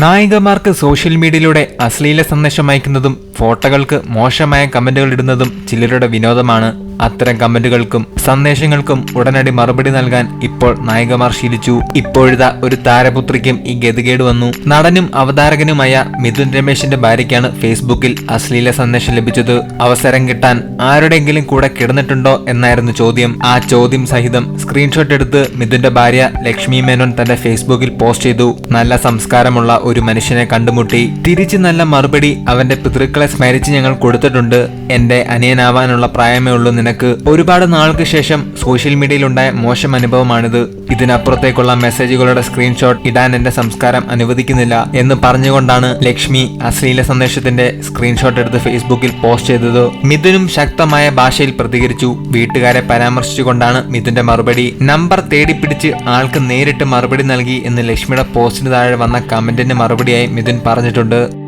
നായികമാർക്ക് social മീഡിയയിലൂടെ അശ്ലീല സന്ദേശം അയക്കുന്നതും ഫോട്ടോകൾക്ക് മോശമായ കമന്റുകൾ ഇടുന്നതും ചിലരുടെ വിനോദമാണ്. അത്തരം കമന്റുകൾക്കും സന്ദേശങ്ങൾക്കും ഉടനടി മറുപടി നൽകാൻ ഇപ്പോൾ നായികമാർ ശീലിച്ചു. ഇപ്പോഴത്തെ ഒരു താരപുത്രിക്കും ഈ ഗതികേട് വന്നു. നടനും അവതാരകനുമായ മിഥുൻ രമേശിന്റെ ഭാര്യയ്ക്കാണ് ഫേസ്ബുക്കിൽ അശ്ലീല സന്ദേശം ലഭിച്ചത്. അവസരം കിട്ടാൻ ആരുടെയെങ്കിലും കൂടെ കിടന്നിട്ടുണ്ടോ എന്നായിരുന്നു ചോദ്യം. ആ ചോദ്യം സഹിതം സ്ക്രീൻഷോട്ട് എടുത്ത് മിഥുന്റെ ഭാര്യ ലക്ഷ്മി മേനോൻ തന്റെ ഫേസ്ബുക്കിൽ പോസ്റ്റ് ചെയ്തു. നല്ല സംസ്കാരമുള്ള ഒരു മനുഷ്യനെ കണ്ടുമുട്ടി. തിരിച്ച് നല്ല മറുപടി അവന്റെ പിതൃക്കളെ സ്മരിച്ച് ഞങ്ങൾ കൊടുത്തിട്ടുണ്ട്. എന്റെ അനിയനാവാനുള്ള പ്രായമേ ഉള്ളൂ നിനക്ക് ഒരുപാട് നാൾക്ക് ശേഷം സോഷ്യൽ മീഡിയയിലുണ്ടായ മോശം അനുഭവമാണിത്. ഇതിനപ്പുറത്തേക്കുള്ള മെസ്സേജുകളുടെ സ്ക്രീൻഷോട്ട് ഇടാൻ എന്റെ സംസ്കാരം അനുവദിക്കുന്നില്ല എന്ന് പറഞ്ഞുകൊണ്ടാണ് ലക്ഷ്മി അശ്ലീല സന്ദേശത്തിന്റെ സ്ക്രീൻഷോട്ട് എടുത്ത് ഫേസ്ബുക്കിൽ പോസ്റ്റ് ചെയ്തത്. മിഥുനും ശക്തമായ ഭാഷയിൽ പ്രതികരിച്ചു. വീട്ടുകാരെ പരാമർശിച്ചുകൊണ്ടാണ് മിഥുന്റെ മറുപടി. നമ്പർ തേടിപ്പിടിച്ച് ആൾക്ക് നേരിട്ട് മറുപടി നൽകി എന്ന് ലക്ഷ്മിയുടെ പോസ്റ്റിന് താഴെ വന്ന കമന്റിന് മറുപടിയായി മിഥുൻ പറഞ്ഞിട്ടുണ്ട്.